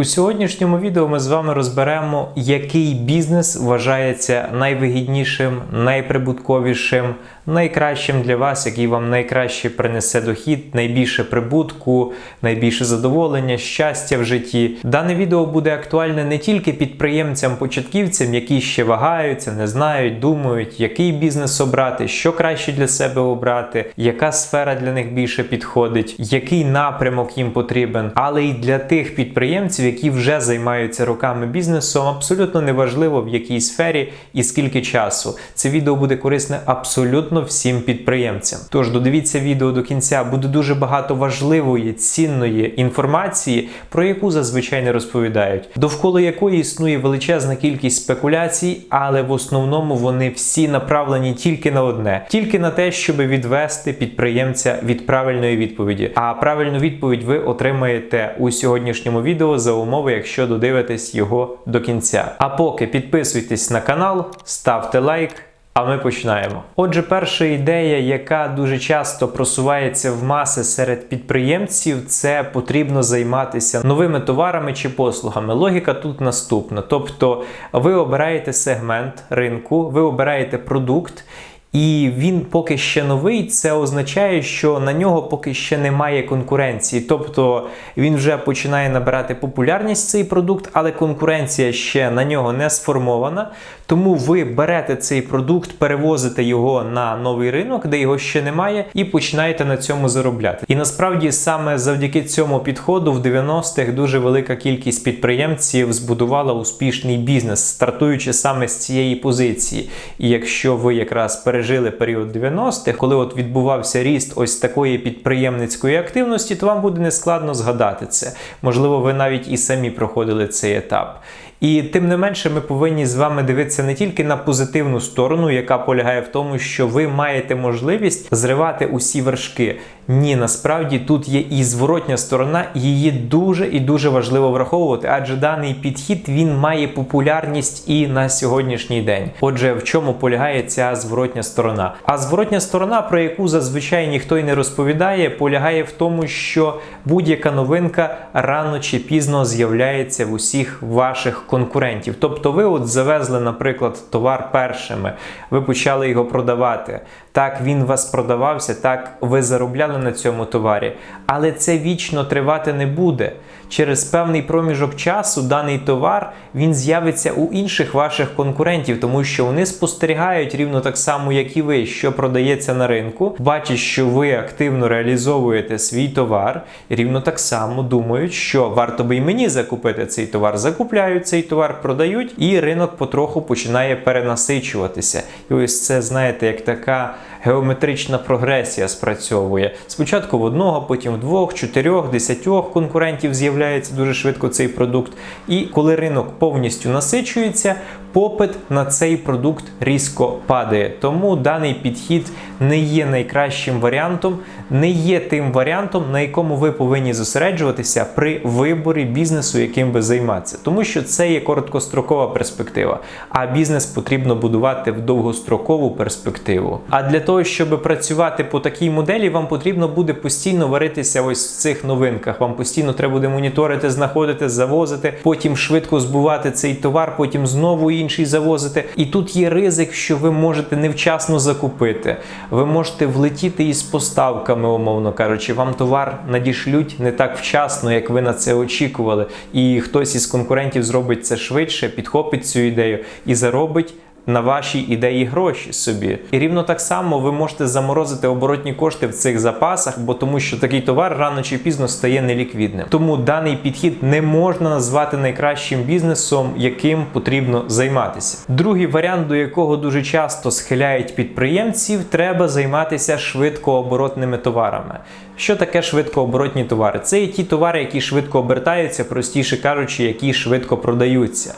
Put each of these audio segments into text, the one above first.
У сьогоднішньому відео ми з вами розберемо, який бізнес вважається найвигіднішим, найприбутковішим, найкращим для вас, який вам найкраще принесе дохід, найбільше прибутку, найбільше задоволення, щастя в житті. Дане відео буде актуальне не тільки підприємцям-початківцям, які ще вагаються, не знають, думають, який бізнес обрати, що краще для себе обрати, яка сфера для них більше підходить, який напрямок їм потрібен, але й для тих підприємців, які вже займаються роками бізнесом, абсолютно неважливо в якій сфері і скільки часу. Це відео буде корисне абсолютно всім підприємцям. Тож додивіться відео до кінця, буде дуже багато важливої, цінної інформації, про яку зазвичай не розповідають, довкола якої існує величезна кількість спекуляцій, але в основному вони всі направлені тільки на одне, тільки на те, щоб відвести підприємця від правильної відповіді. А правильну відповідь ви отримаєте у сьогоднішньому відео за умови, якщо додивитесь його до кінця. А поки підписуйтесь на канал, ставте лайк. А ми починаємо. Отже, перша ідея, яка дуже часто просувається в маси серед підприємців, це потрібно займатися новими товарами чи послугами. Логіка тут наступна: тобто, ви обираєте сегмент ринку, ви обираєте продукт. І він поки ще новий, це означає, що на нього поки ще немає конкуренції. Тобто він вже починає набирати популярність цей продукт, але конкуренція ще на нього не сформована. Тому ви берете цей продукт, перевозите його на новий ринок, де його ще немає, і починаєте на цьому заробляти. І насправді саме завдяки цьому підходу в 90-х дуже велика кількість підприємців збудувала успішний бізнес, стартуючи саме з цієї позиції. І якщо ви якраз пережили період 90-х, коли от відбувався ріст ось такої підприємницької активності, то вам буде нескладно згадати це. Можливо, ви навіть і самі проходили цей етап. І тим не менше, ми повинні з вами дивитися не тільки на позитивну сторону, яка полягає в тому, що ви маєте можливість зривати усі вершки. Ні, насправді тут є і зворотня сторона, її дуже і дуже важливо враховувати, адже даний підхід він має популярність і на сьогоднішній день. Отже, в чому полягає ця зворотня сторона? А зворотня сторона, про яку зазвичай ніхто й не розповідає, полягає в тому, що будь-яка новинка рано чи пізно з'являється в усіх ваших конкурентів. Тобто, ви от завезли, наприклад, товар першими, ви почали його продавати. Так він вас продавався, так ви заробляли на цьому товарі, але це вічно тривати не буде. Через певний проміжок часу даний товар він з'явиться у інших ваших конкурентів, тому що вони спостерігають рівно так само, як і ви, що продається на ринку, бачать, що ви активно реалізовуєте свій товар, рівно так само думають, що варто би і мені закупити цей товар. Закупляють цей товар, продають, і ринок потроху починає перенасичуватися. І ось це, знаєте, як така геометрична прогресія спрацьовує. Спочатку в одного, потім в двох, чотирьох, десятьох конкурентів з'являється дуже швидко цей продукт. І коли ринок повністю насичується, попит на цей продукт різко падає. Тому даний підхід не є найкращим варіантом, не є тим варіантом, на якому ви повинні зосереджуватися при виборі бізнесу, яким ви займатися. Тому що це є короткострокова перспектива, а бізнес потрібно будувати в довгострокову перспективу. А для того, щоб працювати по такій моделі, вам потрібно буде постійно варитися ось в цих новинках. Вам постійно треба буде моніторити, знаходити, завозити, потім швидко збувати цей товар, потім знову інший завозити. І тут є ризик, що ви можете невчасно закупити. Ви можете влетіти із поставками, умовно кажучи, вам товар надішлють не так вчасно, як ви на це очікували. І хтось із конкурентів зробить це швидше, підхопить цю ідею і заробить. На ваші ідеї гроші собі. І рівно так само ви можете заморозити оборотні кошти в цих запасах, бо тому що такий товар рано чи пізно стає неліквідним. Тому даний підхід не можна назвати найкращим бізнесом, яким потрібно займатися. Другий варіант, до якого дуже часто схиляють підприємців, треба займатися швидкооборотними товарами. Що таке швидкооборотні товари? Це є ті товари, які швидко обертаються, простіше кажучи, які швидко продаються.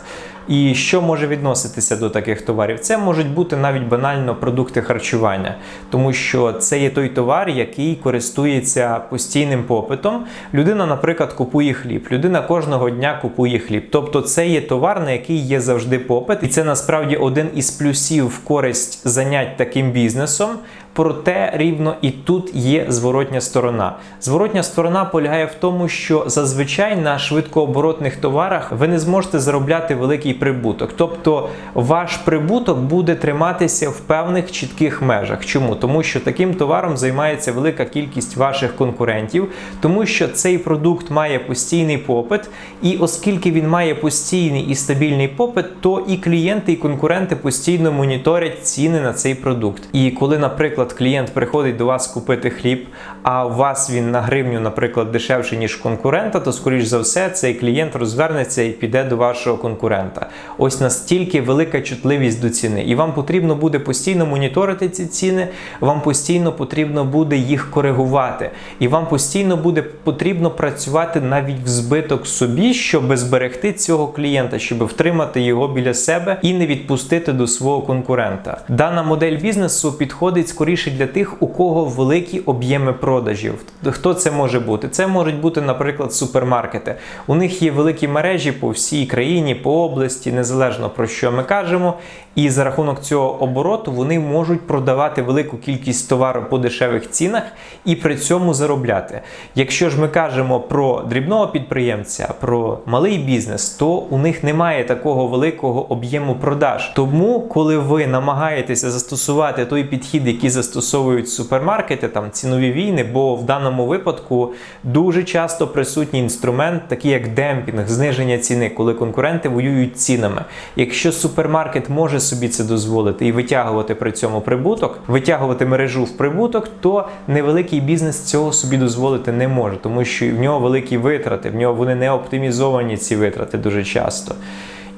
І що може відноситися до таких товарів? Це можуть бути навіть банально продукти харчування, тому що це є той товар, який користується постійним попитом. Людина, наприклад, купує хліб. Людина кожного дня купує хліб. Тобто це є товар, на який є завжди попит, і це насправді один із плюсів в користь занять таким бізнесом. Проте рівно і тут є зворотня сторона. Зворотня сторона полягає в тому, що зазвичай на швидкооборотних товарах ви не зможете заробляти великий прибуток. Тобто ваш прибуток буде триматися в певних чітких межах. Чому? Тому що таким товаром займається велика кількість ваших конкурентів, тому що цей продукт має постійний попит, і оскільки він має постійний і стабільний попит, то і клієнти, і конкуренти постійно моніторять ціни на цей продукт. І коли, наприклад, клієнт приходить до вас купити хліб, а у вас він на гривню, наприклад, дешевше ніж конкурента, то скоріш за все цей клієнт розвернеться і піде до вашого конкурента. Ось настільки велика чутливість до ціни, і вам потрібно буде постійно моніторити ці ціни, вам постійно потрібно буде їх коригувати, і вам постійно буде потрібно працювати навіть в збиток собі, щоб зберегти цього клієнта, щоб втримати його біля себе і не відпустити до свого конкурента. Дана модель бізнесу підходить скоріше для тих, у кого великі об'єми продажів. Хто це може бути? Це можуть бути, наприклад, супермаркети. У них є великі мережі по всій країні, по області, незалежно про що ми кажемо. І за рахунок цього обороту вони можуть продавати велику кількість товару по дешевих цінах і при цьому заробляти. Якщо ж ми кажемо про дрібного підприємця, про малий бізнес, то у них немає такого великого об'єму продаж. Тому, коли ви намагаєтеся застосувати той підхід, який застосовують супермаркети, там цінові війни, бо в даному випадку дуже часто присутній інструмент, такий як демпінг, зниження ціни, коли конкуренти воюють цінами. Якщо супермаркет може собі це дозволити і витягувати при цьому прибуток, витягувати мережу в прибуток, то невеликий бізнес цього собі дозволити не може, тому що в нього великі витрати, в нього вони не оптимізовані ці витрати дуже часто.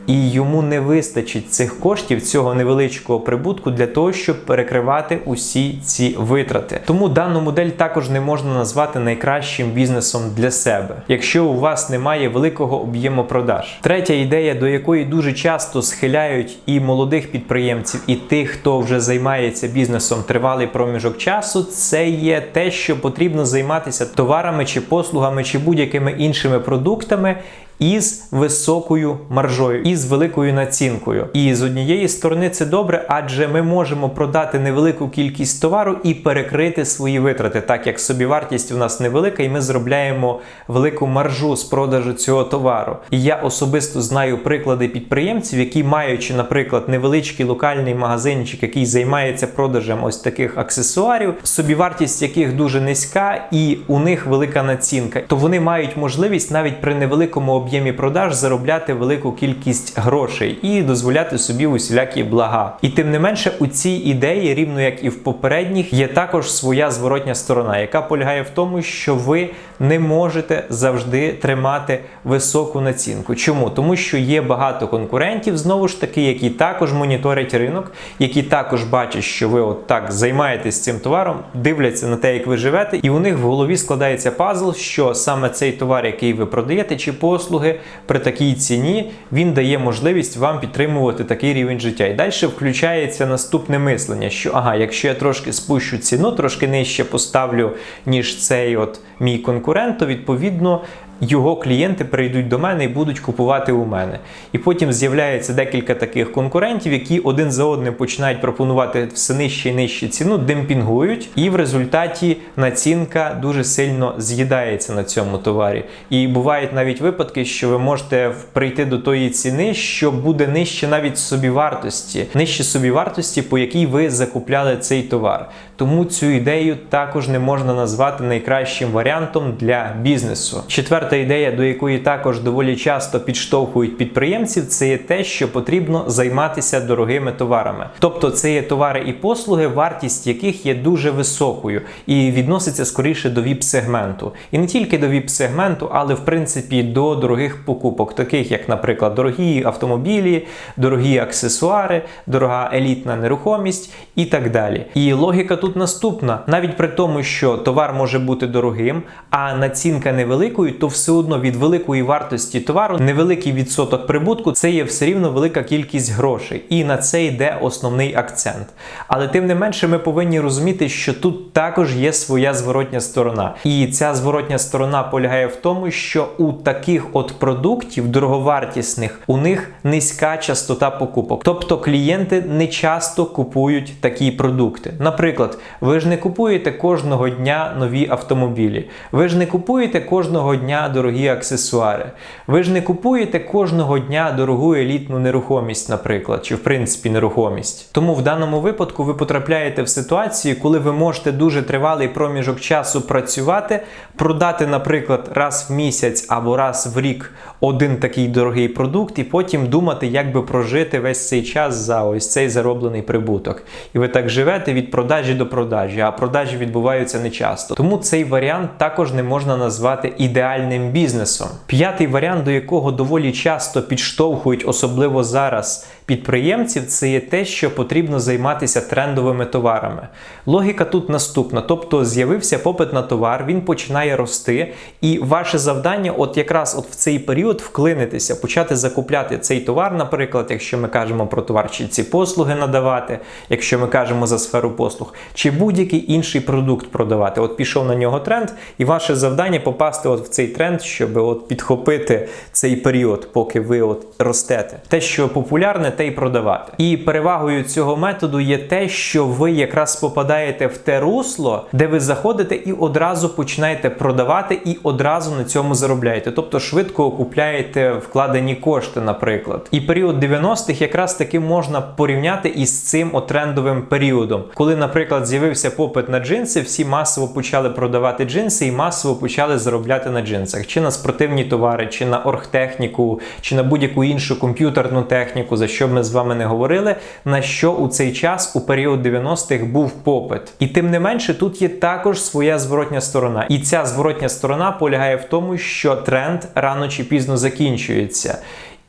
І йому не вистачить цих коштів, цього невеличкого прибутку для того, щоб перекривати усі ці витрати. Тому дану модель також не можна назвати найкращим бізнесом для себе, якщо у вас немає великого об'єму продаж. Третя ідея, до якої дуже часто схиляють і молодих підприємців, і тих, хто вже займається бізнесом тривалий проміжок часу, це є те, що потрібно займатися товарами чи послугами, чи будь-якими іншими продуктами із високою маржою, із великою націнкою. І з однієї сторони це добре, адже ми можемо продати невелику кількість товару і перекрити свої витрати, так як собівартість у нас невелика, і ми зробляємо велику маржу з продажу цього товару. І я особисто знаю приклади підприємців, які маючи, наприклад, невеличкий локальний магазинчик, який займається продажем ось таких аксесуарів, собівартість яких дуже низька, і у них велика націнка, то вони мають можливість навіть при невеликому об'ємі продаж заробляти велику кількість грошей і дозволяти собі усілякі блага. І тим не менше, у цій ідеї, рівно як і в попередніх, є також своя зворотня сторона, яка полягає в тому, що ви не можете завжди тримати високу націнку. Чому? Тому що є багато конкурентів, знову ж таки, які також моніторять ринок, які також бачать, що ви от так займаєтесь цим товаром, дивляться на те, як ви живете, і у них в голові складається пазл, що саме цей товар, який ви продаєте, чи послуги при такій ціні, він дає можливість вам підтримувати такий рівень життя. І далі включається наступне мислення: що ага, якщо я трошки спущу ціну, трошки нижче поставлю, ніж цей от мій конкурент, то відповідно. Його клієнти прийдуть до мене і будуть купувати у мене. І потім з'являється декілька таких конкурентів, які один за одним починають пропонувати все нижче і нижче ціну, демпінгують, і в результаті націнка дуже сильно з'їдається на цьому товарі. І бувають навіть випадки, що ви можете прийти до тої ціни, що буде нижче навіть собівартості, нижче собівартості, по якій ви закупляли цей товар. Тому цю ідею також не можна назвати найкращим варіантом для бізнесу. Четверта ідея, до якої також доволі часто підштовхують підприємців, це є те, що потрібно займатися дорогими товарами. Тобто це є товари і послуги, вартість яких є дуже високою і відноситься скоріше до ВІП-сегменту. І не тільки до ВІП-сегменту, але в принципі до дорогих покупок, таких як, наприклад, дорогі автомобілі, дорогі аксесуари, дорога елітна нерухомість і так далі. І логіка тут наступна: навіть при тому, що товар може бути дорогим, а націнка невеликою, то все одно від великої вартості товару невеликий відсоток прибутку це є все рівно велика кількість грошей, і на це йде основний акцент. Але тим не менше, ми повинні розуміти, що тут також є своя зворотня сторона. І ця зворотня сторона полягає в тому, що у таких от продуктів дороговартісних у них низька частота покупок. Тобто клієнти не часто купують такі продукти. Наприклад, ви ж не купуєте кожного дня нові автомобілі, ви ж не купуєте кожного дня дорогі аксесуари, ви ж не купуєте кожного дня дорогу елітну нерухомість, наприклад, чи в принципі нерухомість. Тому в даному випадку ви потрапляєте в ситуацію, коли ви можете дуже тривалий проміжок часу працювати, продати, наприклад, раз в місяць або раз в рік один такий дорогий продукт, і потім думати, як би прожити весь цей час за ось цей зароблений прибуток. І ви так живете від продажі до продажі, а продажі відбуваються не часто. Тому цей варіант також не можна назвати ідеальним бізнесом. П'ятий варіант, до якого доволі часто підштовхують, особливо зараз. Підприємців це є те, що потрібно займатися трендовими товарами. Логіка тут наступна: тобто з'явився попит на товар, він починає рости, і ваше завдання, от якраз от в цей період, вклинитися, почати закупляти цей товар, наприклад, якщо ми кажемо про товар, чи ці послуги надавати, якщо ми кажемо за сферу послуг, чи будь-який інший продукт продавати. От пішов на нього тренд, і ваше завдання попасти от в цей тренд, щоб от підхопити цей період, поки ви от ростете. Те, що популярне те й продавати. І перевагою цього методу є те, що ви якраз попадаєте в те русло, де ви заходите і одразу починаєте продавати, і одразу на цьому заробляєте. Тобто швидко окупляєте вкладені кошти, наприклад. І період 90-х якраз таки можна порівняти із цим трендовим періодом, коли, наприклад, з'явився попит на джинси, всі масово почали продавати джинси і масово почали заробляти на джинсах, чи на спортивні товари, чи на оргтехніку, чи на будь-яку іншу комп'ютерну техніку, за що б ми з вами не говорили, на що у цей час у період 90-х був попит. І тим не менше, тут є також своя зворотня сторона. І ця зворотня сторона полягає в тому, що тренд рано чи пізно закінчується.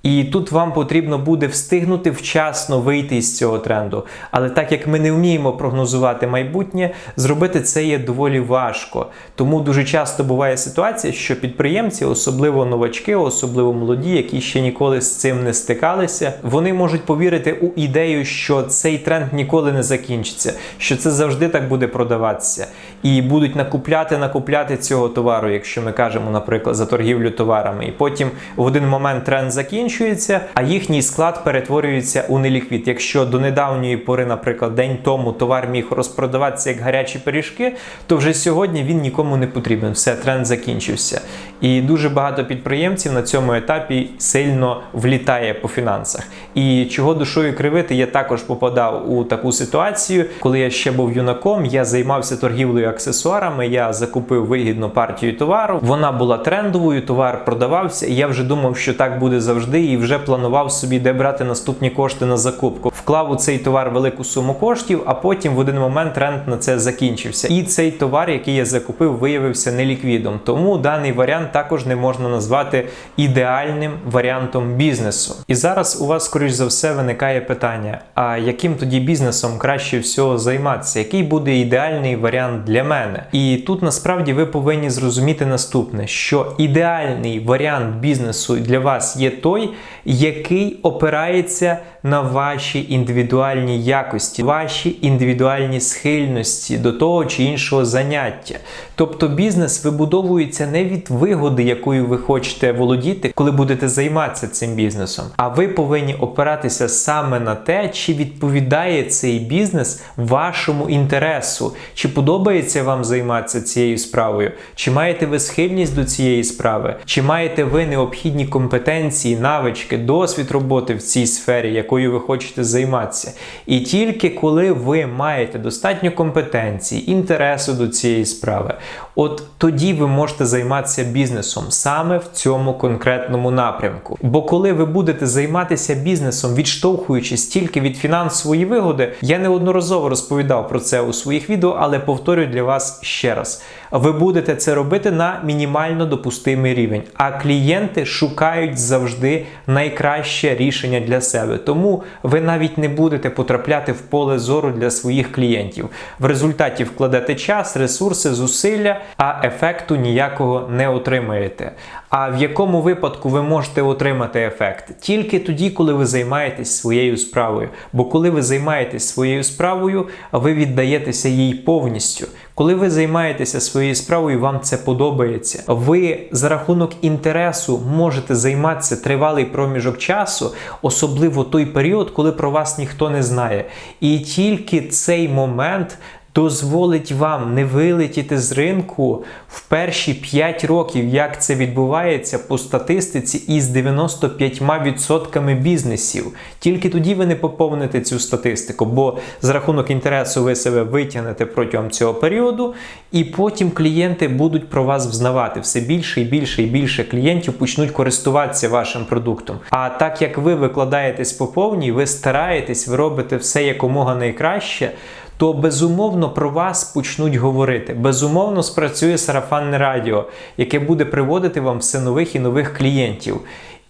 І тут вам потрібно буде встигнути вчасно вийти із цього тренду. Але так як ми не вміємо прогнозувати майбутнє, зробити це є доволі важко. Тому дуже часто буває ситуація, що підприємці, особливо новачки, особливо молоді, які ще ніколи з цим не стикалися, вони можуть повірити у ідею, що цей тренд ніколи не закінчиться, що це завжди так буде продаватися. І будуть накупляти, накупляти цього товару, якщо ми кажемо, наприклад, за торгівлю товарами. І потім в один момент тренд закінчується закінчується, а їхній склад перетворюється у неліквід. Якщо до недавньої пори, наприклад, день тому товар міг розпродаватися як гарячі пиріжки, то вже сьогодні він нікому не потрібен. Все, тренд закінчився. І дуже багато підприємців на цьому етапі сильно влітає по фінансах. І чого душою кривити, я також попадав у таку ситуацію, коли я ще був юнаком, я займався торгівлею аксесуарами, я закупив вигідну партію товару. Вона була трендовою, товар продавався, і я вже думав, що так буде завжди, і вже планував собі, де брати наступні кошти на закупку. Вклав у цей товар велику суму коштів, а потім в один момент тренд на це закінчився. І цей товар, який я закупив, виявився неліквідом. Тому даний варіант також не можна назвати ідеальним варіантом бізнесу. І зараз у вас, скоріш за все, виникає питання: а яким тоді бізнесом краще всього займатися? Який буде ідеальний варіант для мене? І тут насправді ви повинні зрозуміти наступне: що ідеальний варіант бізнесу для вас є той, який опирається на ваші індивідуальні якості, ваші індивідуальні схильності до того чи іншого заняття. Тобто бізнес вибудовується не від вигоди, якою ви хочете володіти, коли будете займатися цим бізнесом, а ви повинні опиратися саме на те, чи відповідає цей бізнес вашому інтересу, чи подобається вам займатися цією справою, чи маєте ви схильність до цієї справи, чи маєте ви необхідні компетенції, навички, досвід роботи в цій сфері, якою ви хочете займатися. І тільки коли ви маєте достатньо компетенції, інтересу до цієї справи, от тоді ви можете займатися бізнесом саме в цьому конкретному напрямку. Бо коли ви будете займатися бізнесом, відштовхуючись тільки від фінансової вигоди, я неодноразово розповідав про це у своїх відео, але повторюю для вас ще раз: ви будете це робити на мінімально допустимий рівень, а клієнти шукають завжди найкраще рішення для себе. Тому ви навіть не будете потрапляти в поле зору для своїх клієнтів. В результаті вкладете час, ресурси, зусилля а ефекту ніякого не отримаєте. А в якому випадку ви можете отримати ефект? Тільки тоді, коли ви займаєтесь своєю справою. Бо коли ви займаєтесь своєю справою, ви віддаєтеся їй повністю. Коли ви займаєтеся своєю справою, вам це подобається. Ви за рахунок інтересу можете займатися тривалий проміжок часу, особливо той період, коли про вас ніхто не знає. І тільки цей момент. Дозволить вам не вилетіти з ринку в перші 5 років, як це відбувається по статистиці із 95% бізнесів. Тільки тоді ви не поповните цю статистику, бо з рахунок інтересу ви себе витягнете протягом цього періоду, і потім клієнти будуть про вас взнавати. Все більше і більше і більше клієнтів почнуть користуватися вашим продуктом. А так як ви викладаєтесь по повній, ви стараєтесь, ви робите все якомога найкраще то безумовно про вас почнуть говорити. Безумовно, спрацює сарафанне радіо, яке буде приводити вам все нових і нових клієнтів.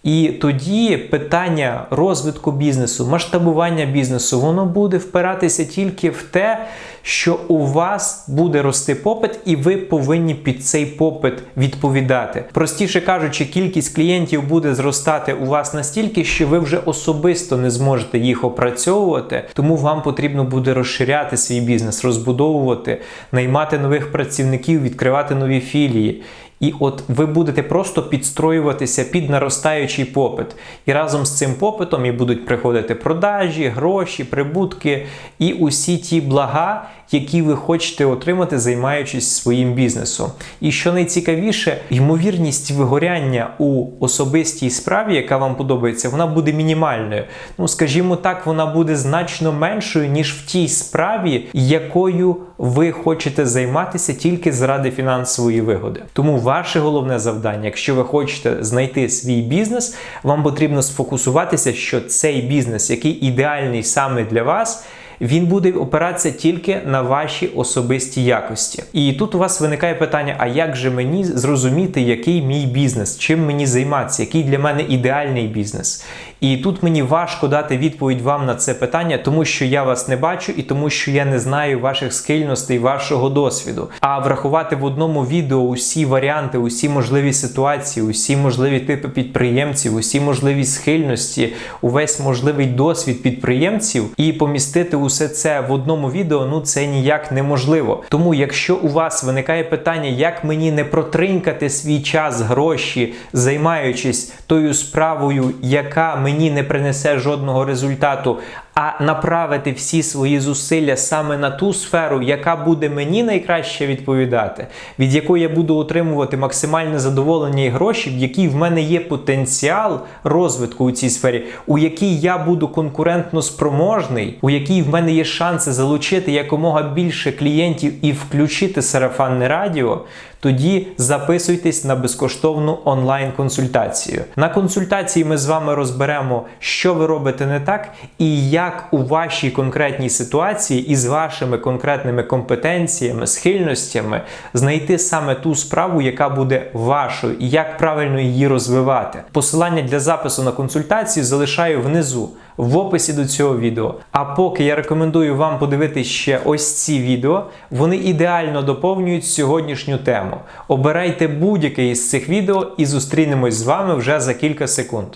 І тоді питання розвитку бізнесу, масштабування бізнесу, воно буде впиратися тільки в те, що у вас буде рости попит, і ви повинні під цей попит відповідати. Простіше кажучи, кількість клієнтів буде зростати у вас настільки, що ви вже особисто не зможете їх опрацьовувати, тому вам потрібно буде розширяти свій бізнес, розбудовувати, наймати нових працівників, відкривати нові філії. І от ви будете просто підстроюватися під наростаючий попит. І разом з цим попитом і будуть приходити продажі, гроші, прибутки і усі ті блага, які ви хочете отримати, займаючись своїм бізнесом. І що найцікавіше, ймовірність вигоряння у особистій справі, яка вам подобається, вона буде мінімальною. Ну, скажімо так, вона буде значно меншою, ніж в тій справі, якою ви хочете займатися тільки заради фінансової вигоди. Тому ваше головне завдання, якщо ви хочете знайти свій бізнес, вам потрібно сфокусуватися, що цей бізнес, який ідеальний саме для вас він буде опиратися тільки на ваші особисті якості. І тут у вас виникає питання: а як же мені зрозуміти, який мій бізнес, чим мені займатися, який для мене ідеальний бізнес? І тут мені важко дати відповідь вам на це питання, тому що я вас не бачу і тому, що я не знаю ваших скильностей, вашого досвіду. А врахувати в одному відео усі варіанти, усі можливі ситуації, усі можливі типи підприємців, усі можливі схильності, увесь можливий досвід підприємців і помістити усе це в одному відео, ну це ніяк неможливо. Тому, якщо у вас виникає питання, як мені не протринькати свій час, гроші, займаючись тою справою, яка мені не принесе жодного результату, а направити всі свої зусилля саме на ту сферу, яка буде мені найкраще відповідати, від якої я буду отримувати максимальне задоволення і гроші, в якій в мене є потенціал розвитку у цій сфері, у якій я буду конкурентно спроможний, у якій в мене є шанси залучити якомога більше клієнтів і включити сарафанне радіо. Тоді записуйтесь на безкоштовну онлайн-консультацію. На консультації ми з вами розберемо, що ви робите не так, і як у вашій конкретній ситуації із вашими конкретними компетенціями, схильностями знайти саме ту справу, яка буде вашою, і як правильно її розвивати. Посилання для запису на консультацію залишаю внизу в описі до цього відео. А поки я рекомендую вам подивитися ще ось ці відео, вони ідеально доповнюють сьогоднішню тему. Обирайте будь-яке із цих відео і зустрінемось з вами вже за кілька секунд.